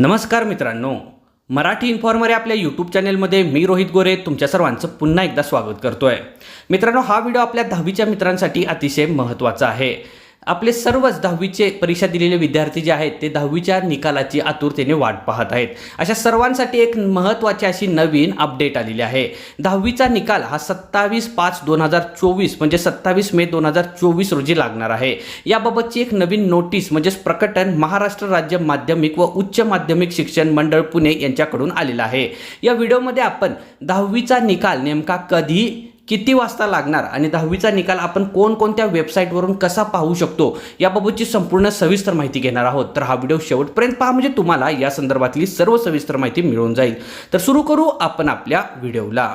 नमस्कार मित्रांनो. मराठी इन्फॉर्मर या आपल्या यूट्यूब चॅनेलमध्ये मी रोहित गोरे तुमच्या सर्वांचं पुन्हा एकदा स्वागत करतोय. मित्रांनो हा व्हिडिओ आपल्या दहावीच्या मित्रांसाठी अतिशय महत्त्वाचा आहे. आपले सर्वच दहावीचे परीक्षा दिलेले विद्यार्थी जे आहेत ते दहावीच्या निकालाची आतुरतेने वाट पाहत आहेत. अशा सर्वांसाठी एक महत्त्वाची अशी नवीन अपडेट आलेली आहे. दहावीचा निकाल हा सत्तावीस पाच दोन हजार चोवीस म्हणजे सत्तावीस मे दोन हजार चोवीस रोजी लागणार आहे. याबाबतची एक नवीन नोटीस म्हणजेच प्रकटन महाराष्ट्र राज्य माध्यमिक व उच्च माध्यमिक शिक्षण मंडळ पुणे यांच्याकडून आलेलं आहे. या व्हिडिओमध्ये आपण दहावीचा निकाल नेमका कधी किती वाजता लागणार आणि दहावीचा निकाल आपण कोणकोणत्या वेबसाईटवरून कसा पाहू शकतो याबाबतची संपूर्ण सविस्तर माहिती घेणार आहोत. तर हा व्हिडिओ शेवटपर्यंत पहा म्हणजे तुम्हाला या संदर्भातली सर्व सविस्तर माहिती मिळून जाईल. तर सुरू करू आपण आपल्या व्हिडिओला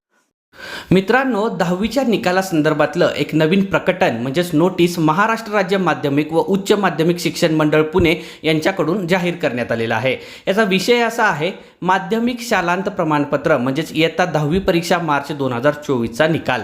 मित्रांनो दहावीच्या निकालासंदर्भातलं एक नवीन प्रकटन म्हणजेच नोटीस महाराष्ट्र राज्य माध्यमिक व उच्च माध्यमिक शिक्षण मंडळ पुणे यांच्याकडून जाहीर करण्यात आलेला आहे. याचा विषय असा आहे माध्यमिक शालांत प्रमाणपत्र म्हणजेच इयत्ता दहावी परीक्षा मार्च दोन हजार चोवीसचा निकाल.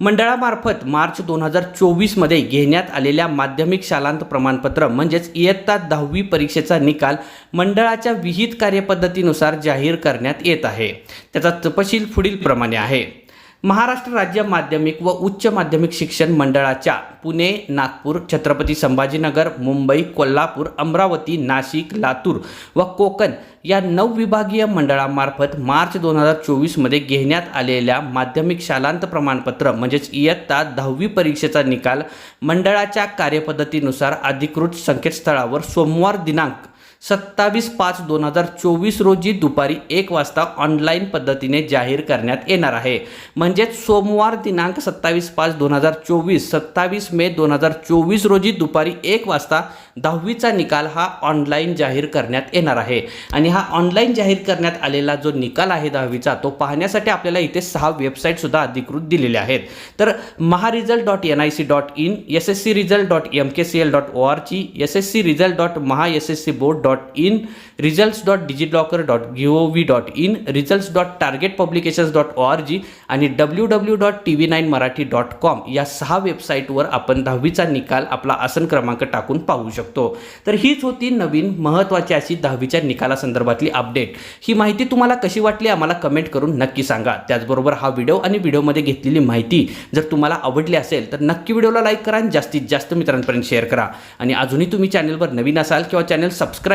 मंडळामार्फत मार्च दोन हजार चोवीसमध्ये घेण्यात आलेल्या माध्यमिक शालांत प्रमाणपत्र म्हणजेच इयत्ता दहावी परीक्षेचा निकाल मंडळाच्या विहित कार्यपद्धतीनुसार जाहीर करण्यात येत आहे. त्याचा तपशील पुढील प्रमाणे आहे. महाराष्ट्र राज्य माध्यमिक व उच्च माध्यमिक शिक्षण मंडळाच्या पुणे नागपूर छत्रपती संभाजीनगर मुंबई कोल्हापूर अमरावती नाशिक लातूर व कोकण या नऊ विभागीय मंडळामार्फत मार्च दोन हजार चोवीसमध्ये घेण्यात आलेल्या माध्यमिक शालांत प्रमाणपत्र म्हणजेच इयत्ता दहावी परीक्षेचा निकाल मंडळाच्या कार्यपद्धतीनुसार अधिकृत संकेतस्थळावर सोमवार दिनांक सत्तावीस पाच दोन हजार चोवीस रोजी दुपारी एक वाजता ऑनलाईन पद्धतीने जाहीर करण्यात येणार आहे. म्हणजेच सोमवार दिनांक सत्तावीस पाच दोन हजार चोवीस सत्तावीस मे दोन हजार चोवीस रोजी दुपारी एक वाजता दहावीचा निकाल हा ऑनलाईन जाहीर करण्यात येणार आहे. आणि हा ऑनलाईन जाहीर करण्यात आलेला जो निकाल आहे दहावीचा तो पाहण्यासाठी आपल्याला इथे सहा वेबसाईटसुद्धा अधिकृत दिलेल्या आहेत. तर mahresult dot N I C dot in S S C result dot M K C L dot O R G S S C result dot Maha S S C board dot in results dot DigiLocker dot G O V dot in results dot target publications dot O R G आणि W W dot T V nine Marathi dot com या सहा वेबसाईटवर आपण दहावीचा निकाल आपला आसन क्रमांक टाकून पाहू शकतो. तर हीच होती नवीन महत्त्वाची अशी दहावीच्या निकालासंदर्भातली अपडेट ही माहिती तुम्हाला कशी वाटली आम्हाला कमेंट करून नक्की सांगा. त्याचबरोबर हा व्हिडिओ आणि व्हिडिओमध्ये घेतलेली माहिती जर तुम्हाला आवडली असेल तर नक्की व्हिडिओला लाईक करा आणि जास्तीत जास्त मित्रांपर्यंत शेअर करा. आणि अजूनही तुम्ही चॅनलवर नवीन असाल किंवा चॅनल